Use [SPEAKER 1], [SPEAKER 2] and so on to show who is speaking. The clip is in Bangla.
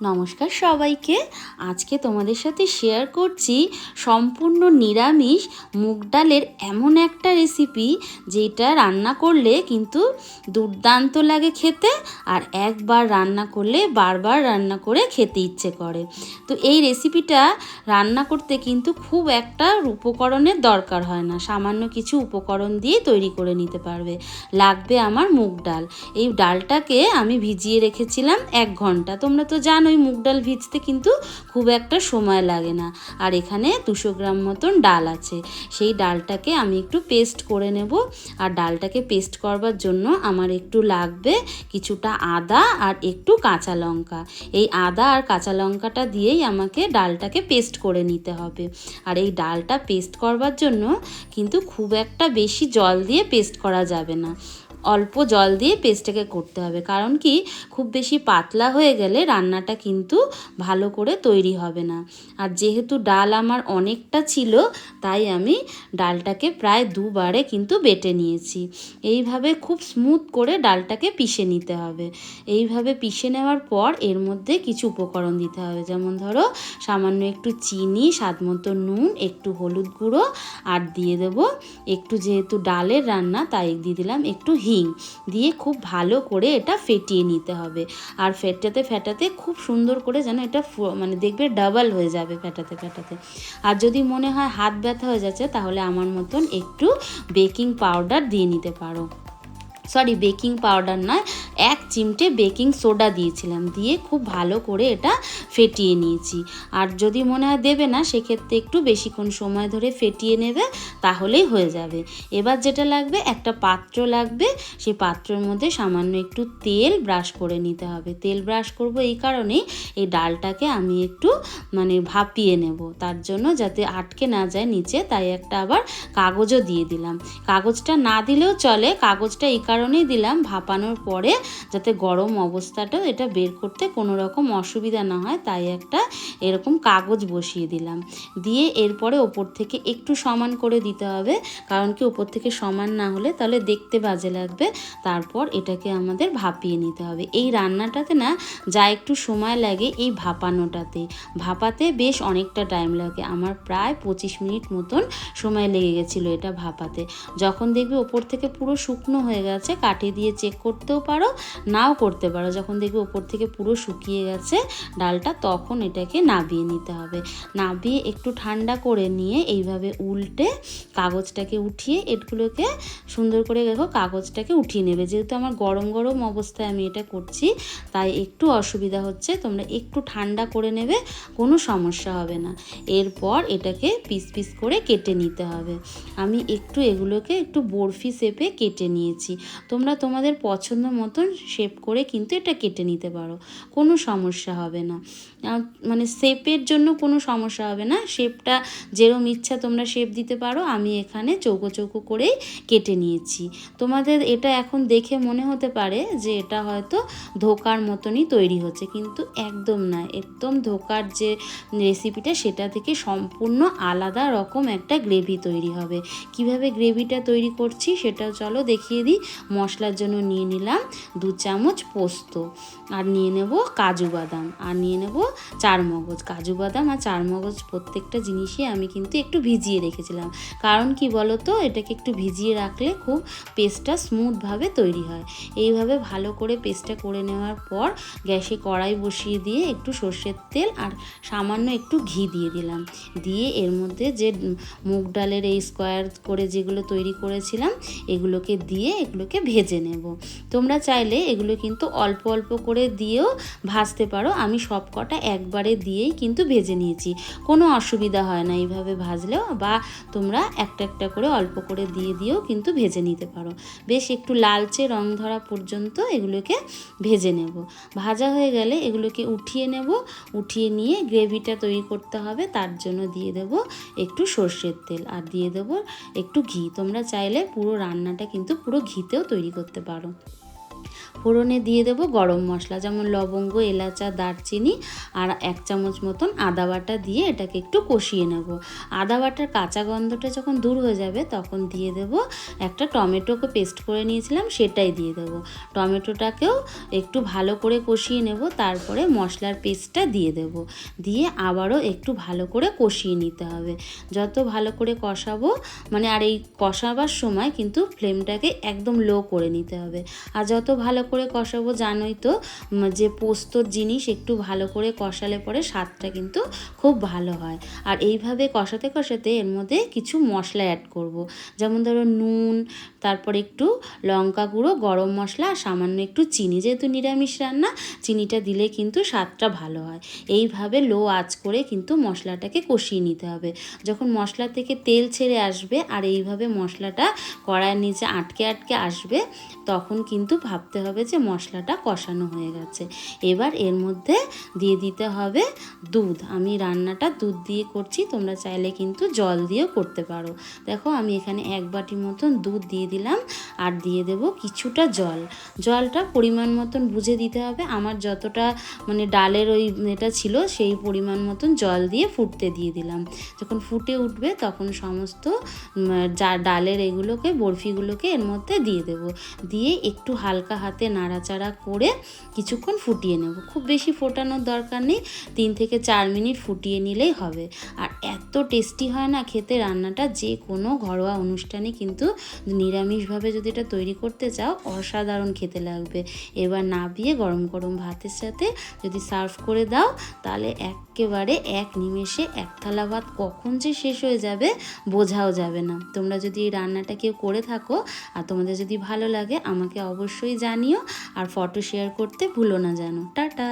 [SPEAKER 1] নমস্কার সবাইকে। আজকে তোমাদের সাথে শেয়ার করছি সম্পূর্ণ নিরামিষ মুগ ডালের এমন একটা রেসিপি যেটা রান্না করলে কিন্তু দুর্দান্ত লাগে খেতে আর একবার রান্না করলে বারবার রান্না করে খেতে ইচ্ছে করে। তো এই রেসিপিটা রান্না করতে কিন্তু খুব একটা উপকরণের দরকার হয় না, সামান্য কিছু উপকরণ দিয়ে তৈরি করে নিতে পারবে। লাগবে আমার মুগ ডাল। এই ডালটাকে আমি ভিজিয়ে রেখেছিলাম এক ঘণ্টা। তোমরা তো জানোই মুগ ডাল ভিজতে কিন্তু খুব একটা সময় লাগে না। আর এখানে দুশো গ্রাম মতন ডাল আছে। সেই ডালটাকে আমি একটু পেস্ট করে নেব। আর ডালটাকে পেস্ট করবার জন্য আমার একটু লাগবে কিছুটা আদা আর একটু কাঁচা লঙ্কা। এই আদা আর কাঁচা লঙ্কাটা দিয়েই আমাকে ডালটাকে পেস্ট করে নিতে হবে। আর এই ডালটা পেস্ট করবার জন্য কিন্তু খুব একটা বেশি জল দিয়ে পেস্ট করা যাবে না। অল্প জল দিয়ে পেস্টটাকে করতে হবে। কারণ কি? খুব বেশি পাতলা হয়ে গেলে রান্নাটা কিন্তু ভালো করে তৈরি হবে না। আর যেহেতু ডাল আমার অনেকটা ছিল, তাই আমি ডালটাকে প্রায় দুবারে কিন্তু বেটে নিয়েছি। এইভাবে খুব স্মুথ করে ডালটাকে পিষে নিতে হবে। এইভাবে পিষে নেওয়ার পর এর মধ্যে কিছু উপকরণ দিতে হবে। যেমন ধরো, সামান্য একটু চিনি, স্বাদ মতো নুন, একটু হলুদ গুঁড়ো, আর দিয়ে দেবো একটু যেহেতু ডালের রান্না, তাই দিয়ে দিলাম একটু হিং দিয়ে খুব ভালো করে এটা ফেটিয়ে নিতে হবে। আর ফেটাতে ফেটাতে খুব সুন্দর করে যেন এটা মানে দেখবে ডাবল হয়ে যাবে ফেটাতে ফেটাতে। আর যদি মনে হয় হাত ব্যথা হয়ে যাচ্ছে, তাহলে আমার মতন একটু বেকিং পাউডার দিয়ে নিতে পারো। সরি, বেকিং পাউডার নয়, এক চিমটে বেকিং সোডা দিয়েছিলাম। দিয়ে খুব ভালো করে এটা ফেটিয়ে নিয়েছি। আর যদি মনে হয় দেবে না, সেক্ষেত্রে একটু বেশিক্ষণ সময় ধরে ফেটিয়ে নেবে, তাহলেই হয়ে যাবে। এবার যেটা লাগবে, একটা পাত্র লাগবে। সেই পাত্রের মধ্যে সামান্য একটু তেল ব্রাশ করে নিতে হবে। তেল ব্রাশ করব এই কারণেই এই ডালটাকে আমি একটু মানে ভাপিয়ে নেব। তার জন্য যাতে আটকে না যায় নিচে, তাই একটা আবার কাগজও দিয়ে দিলাম। কাগজটা না দিলেও চলে। কাগজটা এই কারণেই দিলাম। ভাপানোর পরে যাতে গরম অবস্থাটা এটা বের করতে কোনো রকম অসুবিধা না হয়, তাই একটা এরকম কাগজ বসিয়ে দিলাম। দিয়ে এরপরে ওপর থেকে একটু সমান করে দিতে হবে, কারণ কি ওপর থেকে সমান না হলে তাহলে দেখতে বাজে লাগবে। তারপর এটাকে আমাদের ভাপিয়ে নিতে হবে। এই রান্নাটাতে না যা একটু সময় লাগে এই ভাপানোটাতে। ভাপাতে বেশ অনেকটা টাইম লাগে। আমার প্রায় পঁচিশ মিনিট মতন সময় লেগে গেছিল এটা ভাপাতে। যখন দেখবে ওপর থেকে পুরো শুকনো হয়ে গেছে আছে কাঠি দিয়ে চেক করতেও পারো, নাও করতে পারো। যখন দেখবে ওপর থেকে পুরো শুকিয়ে গেছে ডালটা, তখন এটাকে নাবিয়ে নিতে হবে। নাবিয়ে একটু ঠান্ডা করে নিয়ে এইভাবে উল্টে কাগজটাকে উঠিয়ে এগুলোকে সুন্দর করে দেখো কাগজটাকে উঠিয়ে নেবে। যেহেতু আমার গরম গরম অবস্থায় আমি এটা করছি, তাই একটু অসুবিধা হচ্ছে, তোমরা একটু ঠান্ডা করে নেবে, কোনো সমস্যা হবে না। এরপর এটাকে পিস পিস করে কেটে নিতে হবে। আমি একটু এগুলোকে একটু বরফি শেপে কেটে নিয়েছি। তোমরা তোমাদের পছন্দ মতন শেপ করে কিন্তু এটা কেটে নিতে পারো। কোনো সমস্যা হবে না। মানে শেপের জন্য কোনো সমস্যা হবে না। শেপটা যেরম ইচ্ছা তোমরা শেপ দিতে পারো, আমি এখানে চৌকো চৌকো করেই কেটে নিয়েছি। তোমাদের এটা এখন দেখে মনে হতে পারে যে এটা হয়তো ধোকার মতনই তৈরি হচ্ছে, কিন্তু একদম না। একদম ধোকার যে রেসিপিটা সেটা থেকে সম্পূর্ণ আলাদা রকম একটা গ্রেভি তৈরি হবে। কীভাবে গ্রেভিটা তৈরি করছি, সেটা চলো দেখিয়ে দিই। মশলার জন্য নিয়ে নিলাম দু চামচ পোস্ত। আর নিয়ে নেব কাজু বাদাম। আর নিয়ে নেব চার মগজ। কাজু বাদাম আর চার মগজ প্রত্যেকটা জিনিসই আমি কিন্তু একটু ভিজিয়ে রেখেছিলাম। কারণ কি বলো তো এটাকে একটু ভিজিয়ে রাখলে খুব পেস্টটা স্মুথভাবে তৈরি হয়। এইভাবে ভালো করে পেস্টটা করে নেওয়ার পর গ্যাসে কড়াই বসিয়ে দিয়ে একটু সর্ষের তেল আর সামান্য একটু ঘি দিয়ে দিলাম। দিয়ে এর মধ্যে যে মুগ ডালের এই স্কোয়ার করে যেগুলো তৈরি করেছিলাম, এগুলোকে দিয়ে এগুলোকে ভেজে নেব। তোমরা চাইলে এগুলো কিন্তু অল্প অল্প করে দিয়েও ভাজতে পারো। আমি সব কটা একবারে দিয়েই কিন্তু ভেজে নিয়েছি। কোনো অসুবিধা হয় না এইভাবে ভাজলেও বা তোমরা একটা একটা করে অল্প করে দিয়ে দিয়েও কিন্তু ভেজে নিতে পারো। বেশ একটু লালচে রং ধরা পর্যন্ত এগুলোকে ভেজে নেব। ভাজা হয়ে গেলে এগুলোকে উঠিয়ে নেব। উঠিয়ে নিয়ে গ্রেভিটা তৈরি করতে হবে। তার জন্য দিয়ে দেব একটু সর্ষের তেল। আর দিয়ে দেবো একটু ঘি। তোমরা চাইলে পুরো রান্নাটা কিন্তু পুরো ঘিতেও তৈরি করতে পারো। ফোড়নে দিয়ে দেবো গরম মশলা, যেমন লবঙ্গ, এলাচা দারচিনি, আর এক চামচ মতন আদা বাটা দিয়ে এটাকে একটু কষিয়ে নেব। আদা বাটার কাঁচা গন্ধটা যখন দূর হয়ে যাবে, তখন দিয়ে দেব একটা টমেটোকে পেস্ট করে নিয়েছিলাম, সেটাই দিয়ে দেব। টমেটোটাকেও একটু ভালো করে কষিয়ে নেব, তারপরে মশলার পেস্টটা দিয়ে দেব। দিয়ে আবারও একটু ভালো করে কষিয়ে নিতে হবে। যত ভালো করে কষাবো মানে আর এই কষাবার সময় কিন্তু ফ্লেমটাকে একদম লো করে নিতে হবে। আর যত ভালো করে কষাবো, জানোই তো যে পোস্তর জিনিস একটু ভালো করে কষালে পরে স্বাদটা কিন্তু খুব ভালো হয়। আর এইভাবে কষাতে কষাতে এর মধ্যে কিছু মশলা অ্যাড করব। যেমন ধরো নুন, তারপর একটু লঙ্কা গুঁড়ো, গরম মশলা সামান্য একটু চিনি। যেহেতু নিরামিষ রান্না, চিনিটা দিলে কিন্তু স্বাদটা ভালো হয়। এইভাবে লো আঁচ করে কিন্তু মশলাটাকে কষিয়ে নিতে হবে। যখন মশলা থেকে তেল ছেড়ে আসবে, আর এইভাবে মশলাটা কড়াইয়ের নিচে আটকে আটকে আসবে, তখন কিন্তু ভাবতে হবে যে মশলাটা কষানো হয়ে গেছে। এবার এর মধ্যে দিয়ে দিতে হবে দুধ। আমি রান্নাটা দুধ দিয়ে করছি, তোমরা চাইলে কিন্তু জল দিয়েও করতে পারো। দেখো, আমি এখানে এক বাটি মতন দুধ দিয়ে দিলাম আর দিয়ে দেব কিছুটা জল। জলটা পরিমাণ মতন বুঝে দিতে হবে। আমার যতটা মানে ডালের ওই এটা ছিল, সেই পরিমাণ মতন জল দিয়ে ফুটতে দিয়ে দিলাম। যখন ফুটে উঠবে, তখন সমস্ত যা ডালের এগুলোকে, বরফিগুলোকে এর মধ্যে দিয়ে দেব। দিয়ে একটু হালকা হাতে নাড়াচাড়া করে কিছুক্ষণ ফুটিয়ে নেব। খুব বেশি ফোটানোর দরকার নেই, তিন থেকে চার মিনিট ফুটিয়ে নিলেই হবে। আর এত টেস্টি হয় না খেতে রান্নাটা, যে কোনো ঘরোয়া অনুষ্ঠানে কিন্তু নিরামিষভাবে যদি এটা তৈরি করতে চাও, অসাধারণ খেতে লাগবে। এবার নাবিয়ে গরম গরম ভাতের সাথে যদি সার্ভ করে দাও, তাহলে একেবারে এক নিমেষে এক থালা ভাত কখন যে শেষ হয়ে যাবে, বোঝাও যাবে না। তোমরা যদি এই রান্নাটা কেউ করে থাকো, আর তোমাদের যদি ভালো লাগে, আমাকে অবশ্যই জানিও আর ফটো শেয়ার করতে ভুলো না জানো টাটা।